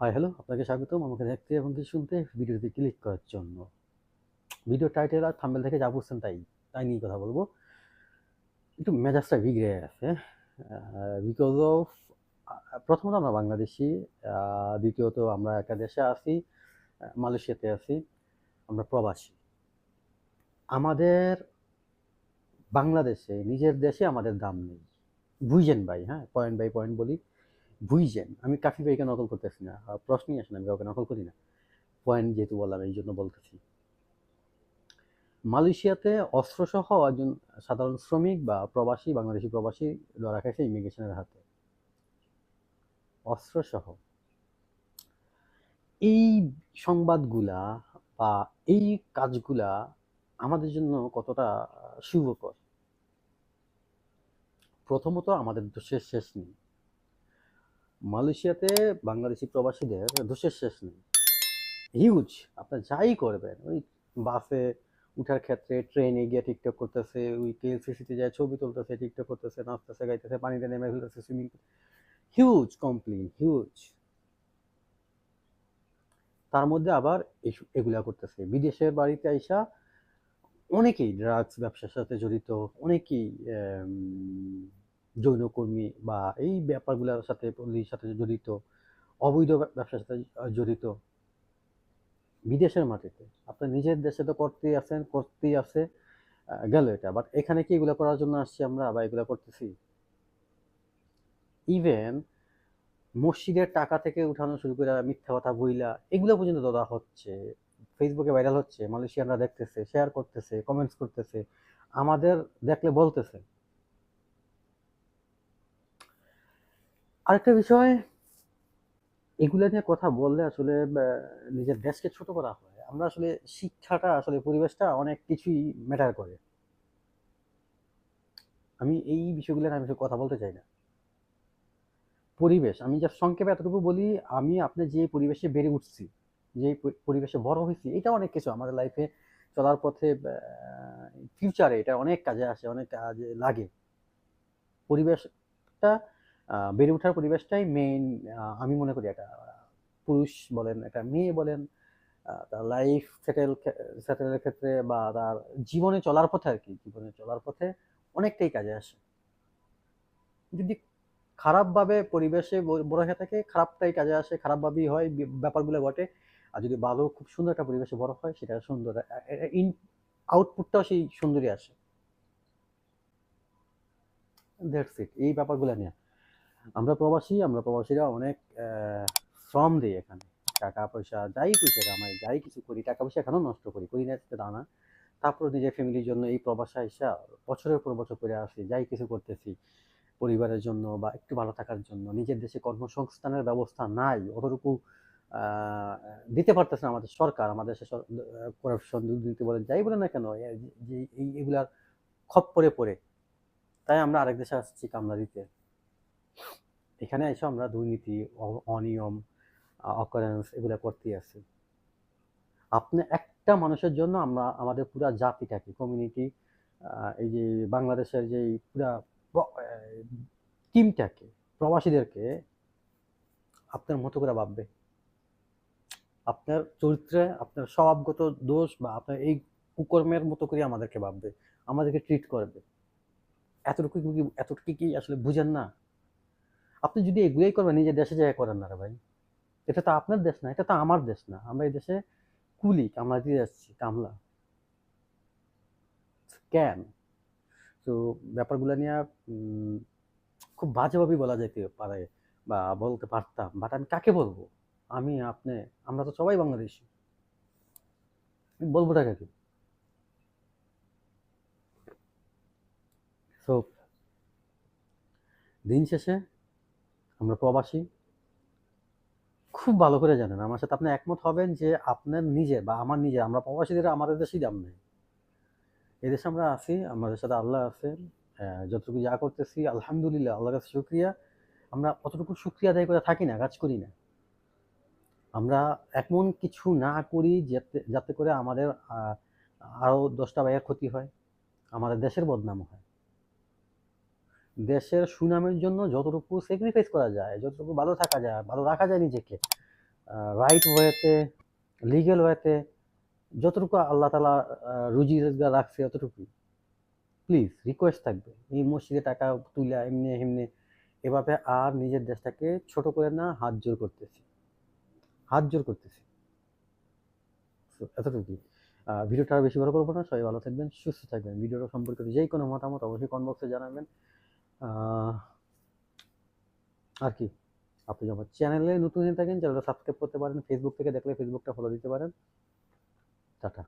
Hi hello আপনাকে স্বাগতম। আমাকে দেখতে এবং কি শুনতে ভিডিওতে ক্লিক করার জন্য। ভিডিও টাইটেল আর থাম্বেল থেকে যা বুঝছেন তাই তাই নিয়ে কথা বলব। একটু মেজাজটা বিগড়ে আছে বিকজ অফ প্রথমত আমরা বাংলাদেশি দ্বিতীয়ত আমরা একটা দেশে আছি মালয়েশিয়াতে আছি, আমরা প্রবাসী। আমাদের বাংলাদেশে, নিজের দেশে আমাদের দাম নেই। বুঝছেন ভাই হ্যাঁ পয়েন্ট বাই পয়েন্ট বলি। বুঝছেন আমি কাফি ভাইকে নকল করতেছি না প্রশ্নই আসে না, আমি কাউকে নকল করি না। পয়েন্ট যেহেতু বললাম, এই জন্য বলতেছি। মালয়েশিয়াতে অস্ত্রসহ একজন সাধারণ শ্রমিক বা প্রবাসী, বাংলাদেশি প্রবাসী ধরা খাইছে ইমিগ্রেশনের হাতে। অস্ত্রসহ। এই সংবাদগুলা বা এই কাজগুলা আমাদের জন্য কতটা শুভকর? প্রথমত আমাদের দোষের শেষ নেই। মালয়েশিয়াতে বাংলাদেশি প্রবাসীদের দোষের শেষ নেই। হিউজ আপনার যাই করবেন, ওই বাসে উঠার ক্ষেত্রে ট্রেনে গিয়ে টিকটক করতেছে, ওই কেএলসিসিতে যায়, ছবি তুলতেছে টিকটক করতেছে, নাচতেছে, গাইতেছে, পানিতে নেমে ফেলতেছে সুইমিং হিউজ কমপ্লেন হিউজ তার মধ্যে আবার এগুলা করতেছে। বিদেশের বাড়িতে আইসা অনেকেই ড্রাগস ব্যবসার সাথে জড়িত, অনেকেই যৌনকর্মী বা এই ব্যাপারগুলোর সাথে পল্লীর সাথে জড়িত, অবৈধ ব্যব- ব্যবসার সাথে জড়িত বিদেশের মাটিতে। আপনার নিজের দেশে তো করতেই আছেন, করতেই আছে গেল এটা। বাট এখানে কি এগুলো করার জন্য আসছি আমরা বা এগুলো করতেছি? ইভেন মসজিদের টাকা থেকে উঠানো শুরু করে মিথ্যা কথা বইলা, এগুলো পর্যন্ত দাদা হচ্ছে। ফেসবুকে ভাইরাল হচ্ছে, মালয়েশিয়ানরা দেখতেছে শেয়ার করতেছে কমেন্টস করতেছে, আমাদের দেখলে বলতেছে। আরেকটা বিষয়, এগুলো নিয়ে কথা বললে আসলে নিজের দেশকে ছোট করা হয়। আমরা আসলে শিক্ষাটা, আসলে পরিবেশটা অনেক কিছুই ম্যাটার করে। আমি এই বিষয়গুলো আমি কথা বলতে চাই না। পরিবেশ, আমি যা সংক্ষেপে এতটুকু বলি, আমি আপনি যে পরিবেশে বেড়ে উঠছি, যে পরিবেশে বড় হয়েছি, এটা অনেক কিছু আমাদের লাইফে চলার পথে ফিউচারে এটা অনেক কাজে আসে, অনেক কাজে লাগে। পরিবেশটা বেড়ে ওঠার পরিবেশটাই মেইন আমি মনে করি একটা পুরুষ বলেন, একটা মেয়ে বলেন তার লাইফ সেটেল সেটেলের ক্ষেত্রে বা তার জীবনে চলার পথে আর কি, জীবনে চলার পথে অনেকটাই কাজে আসে। যদি খারাপভাবে পরিবেশে বড় হয়ে থাকে, খারাপটাই কাজে আসে, খারাপভাবেই হয় ব্যাপারগুলো ঘটে। আর যদি ভালো, খুব সুন্দর একটা পরিবেশে বড় হয়, সেটা সুন্দর ইন আউটপুটটাও সেই সুন্দরই আসে। দ্যাটস ইট এই ব্যাপারগুলো নিয়ে। প্রবাসী, আমরা প্রবাসীরা অনেক শ্রম দিই এখানে। টাকা পয়সা যাই পয়সা কামাই যাই কিছু করি, টাকা পয়সা এখানেও নষ্ট করি করি না তা না তারপর নিজের ফ্যামিলির জন্য এই প্রবাসে আইসা বছরের পর বছর করে আসি, যাই কিছু করতেছি। পরিবারের জন্য বা একটু ভালো থাকার জন্য, নিজের দেশে কর্মসংস্থানের ব্যবস্থা নাই, অতটুকু দিতে পারতেছে না আমাদের সরকার, আমাদের দেশে করাপশন দুর্নীতি বলেন যাই বলে না কেন যে এগুলার খপ্পরে পড়ে। তাই আমরা আরেক দেশে আসছি কামলা দিতে। এখানে এসে আমরা দুর্নীতি অনিয়ম অকারেন্স এগুলো করতে আছি আপনি একটা মানুষের জন্য আমরা, আমাদের পুরা জাতিটাকে কমিউনিটি এই যে বাংলাদেশের যে পুরা টিমটাকে প্রবাসীদেরকে আপনার মতো করে ভাববে। আপনার চরিত্রে আপনার স্বভাবগত দোষ বা আপনার এই কুকর্মের মতো করে আমাদেরকে ভাববে, আমাদেরকে ট্রিট করবে। এতটুকু কি এতটুকু কি আসলে বুঝেন না? আপনি যদি এগুলোই করবেন, নিজের দেশে জায়গা করেন না রে ভাই। এটা তো আপনার দেশ না, এটা তো আমার দেশ না। আমরা এই দেশে কুলি, কামলা দিয়ে যাচ্ছি, কামলা। কেন তো ব্যাপারগুলো নিয়ে খুব বাজেভাবেই বলা যেতে পারে বা বলতে পারতাম বাট আমি কাকে বলব? আমি আপনি, আমরা তো সবাই বাংলাদেশি। বলব কাকে সো দিন শেষে আমরা প্রবাসী। খুব ভালো করে জানেন আমার সাথে আপনি একমত হবেন যে আপনার নিজে বা আমার নিজে আমরা প্রবাসীদের আমাদের দেশেই দাম নেই। এদেশে আমরা আছি আমাদের সাথে আল্লাহ আছে যতটুকু যা করতেছি আলহামদুলিল্লাহ আল্লাহর কাছে শুক্রিয়া। আমরা অতটুকু শুক্রিয়া আদায় করে থাকি না কাজ করি না। আমরা এমন কিছু না করি যাতে যাতে করে আমাদের আহ, আরও দশটা ভাইয়ের ক্ষতি হয় আমাদের দেশের বদনাম হয়। দেশের সুনামের জন্য যতটুকু স্যাক্রিফাইস করা যায়, যতটুকু ভালো থাকা যায়, ভালো রাখা যায় নিজেকে রাইট ওয়েতে লিগেল ওয়েতে যতটুকু আল্লাহ তালা রুজি রোজগার রাখছে অতটুকুই প্লিজ রিকোয়েস্ট থাকবে। এই মসজিদে টাকা তুলে এমনি এমনি, এভাবে আর নিজের দেশটাকে ছোট করে না, হাত জোর করতেছি। হাত জোর করতেছি। এতটুকুই। ভিডিওটা আর বেশি বড় করব না। সবাই ভালো থাকবেন, সুস্থ থাকবেন। ভিডিওটা সম্পর্কিত যেই কোনো মতামত অবশ্যই কমেন্ট জানাবেন। আর কি, আপনি যখন চ্যানেলে নতুন হয়ে থাকেন চ্যানেলটা সাবস্ক্রাইব করতে পারেন ফেসবুক থেকে দেখলে ফেসবুকটা ফলো দিতে পারেন। টাটা।